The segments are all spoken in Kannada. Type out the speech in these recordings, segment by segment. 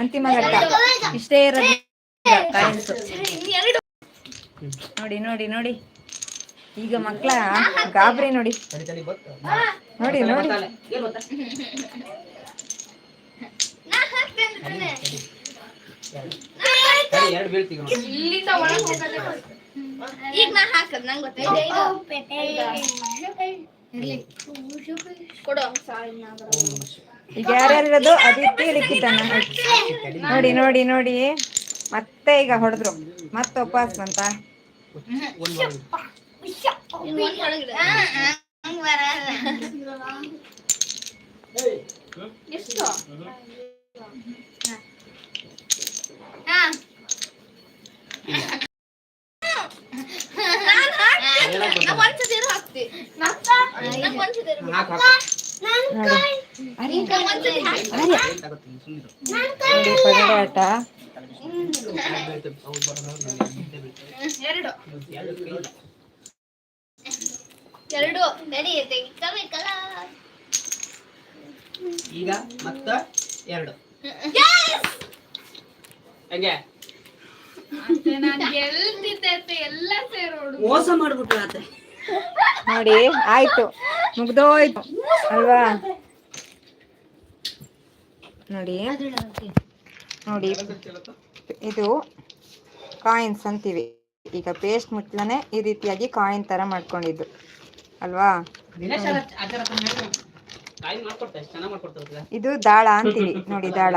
ಅಂತಿಮ ಘಟ್ಟ. ಇಷ್ಟೇ ಇರೋದು ನೋಡಿ ನೋಡಿ ನೋಡಿ. ಈಗ ಮಕ್ಕಳ ಗಾಬರಿ ನೋಡಿ. ನೋಡಿ ನೋಡಿ. ಈಗ ನಾ ಹಾಕದ್ ನಂಗೆ ಬರೋದು. ಈಗ ಯಾರ್ಯಾರಿರೋದು ಅದಿತಿ ಲಿಖಿತನ ನೋಡಿ ನೋಡಿ ನೋಡಿ ಮತ್ತೆ ಈಗ ಹೊಡೆದ್ರು ಮತ್ತೆ ಉಪವಾಸ ಅಂತ. ಎಷ್ಟು ಎರಡು ನಡಿ ತೆಗಿಕಬೇಕಲ್ಲ ಈಗ ಮತ್ತ ಎರಡು ಹೆಂಗೆ ಎಲ್ಲ ಸೇರೋಡು. ಮೋಸ ಮಾಡ್ಬಿಟ್ರು ಆತೆ. ನೋಡಿ ಆಯ್ತು. ಮುಗ್ದೋಯ್ತು ಅಲ್ವಾ? ನೋಡಿ ನೋಡಿ. ಇದು ಕಾಯಿನ್ಸ್ ಅಂತೀವಿ. ಈಗ ಪೇಸ್ಟ್ ಮುಟ್ಲನೆ ಈ ರೀತಿಯಾಗಿ ಕಾಯಿನ್ ತರ ಮಾಡ್ಕೊಂಡಿದ್ದು. ಅಲ್ವಾ? ಇದು ದಾಳ ಅಂತೀವಿ ನೋಡಿ ದಾಳ.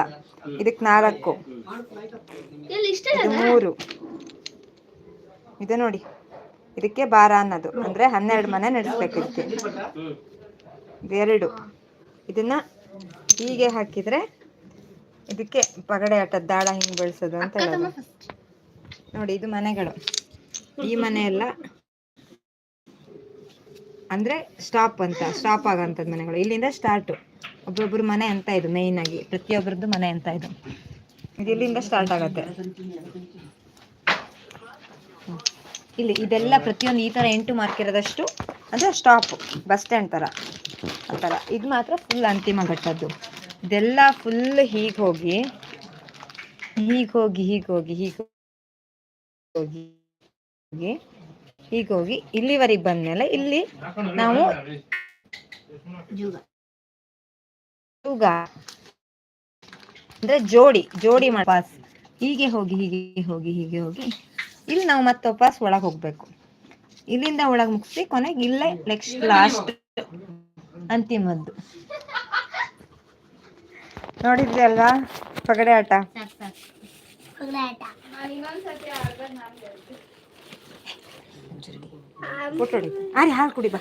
ಇದಕ್ ನಾಲ್ಕು. ಮೂರು. ಇದು ನೋಡಿ. ಇದಕ್ಕೆ ಬಾರ ಅನ್ನೋದು. ಅಂದ್ರೆ ಹನ್ನೆರಡು ಮನೆ ನಡೆಸ್ಬೇಕು ಇದಕ್ಕೆ ಇದೆರಡು. ಇದನ್ನ ಹೀಗೆ ಹಾಕಿದ್ರೆ ಇದಕ್ಕೆ ಪಗಡೆ ಆಟದ ದಾಳ ಹಿಂಗ್ ಬೆಳೆಸೋದು ಅಂತ ಹೇಳೋದು. ನೋಡಿ ಇದು ಮನೆಗಳು. ಈ ಮನೆ ಎಲ್ಲ ಅಂದ್ರೆ ಸ್ಟಾಪ್ ಅಂತ ಸ್ಟಾಪ್ ಆಗಂತದ್ ಮನೆಗಳು. ಇಲ್ಲಿಂದ ಸ್ಟಾರ್ಟ್ ಒಬ್ಬೊಬ್ರು ಮನೆ ಅಂತ ಇದು ಮೇಯ್ನ್ ಆಗಿ. ಪ್ರತಿಯೊಬ್ಬರದ್ದು ಮನೆ ಅಂತ ಇದು. ಇದು ಇಲ್ಲಿಂದ ಸ್ಟಾರ್ಟ್ ಆಗತ್ತೆ. ಇಲ್ಲಿ ಇದೆಲ್ಲ ಪ್ರತಿಯೊಂದು ಈ ತರ ಎಂಟು ಮಾರ್ಕ್ ಇರೋದಷ್ಟು, ಅಂದ್ರೆ ಸ್ಟಾಪ್ ಬಸ್ ಸ್ಟ್ಯಾಂಡ್ ತರ. ಆ ಥರ ಇದು ಮಾತ್ರ ಫುಲ್ ಅಂತಿಮ ಘಟ್ಟದ್ದು. ಇದೆಲ್ಲ ಫುಲ್ ಹೀಗೆ ಹೋಗಿ ಹೀಗೆ ಹೋಗಿ ಹೀಗೆ ಹೋಗಿ ಹೀಗೆ ಹೋಗಿ ಹೋಗಿ ಹೀಗೆ ಹೋಗಿ ಇಲ್ಲಿವರೆಗೆ ಬಂದ್ಮೇಲೆ ಇಲ್ಲಿ ನಾವು ಅಂದ್ರೆ ಜೋಡಿ ಜೋಡಿ ಮಾಡಿ ಹೀಗೆ ಹೋಗಿ ಹೀಗೆ ಹೋಗಿ ಹೀಗೆ ಹೋಗಿ. ಇಲ್ಲಿ ನಾವು ಮತ್ತೆ ವಾಪಸ್ ಒಳಗ್ ಹೋಗ್ಬೇಕು. ಇಲ್ಲಿಂದ ಒಳಗ್ ಮುಗಿಸಿ ಕೊನೆಗೆ ಇಲ್ಲೇ ನೆಕ್ಸ್ಟ್ ಲಾಸ್ಟ್ ಅಂತಿಮದ್ದು. ನೋಡಿದ್ರಿ ಅಲ್ವಾ ಪಗಡೆ ಆಟ. ಹಾಲು ಕುಡಿ ಬಾ.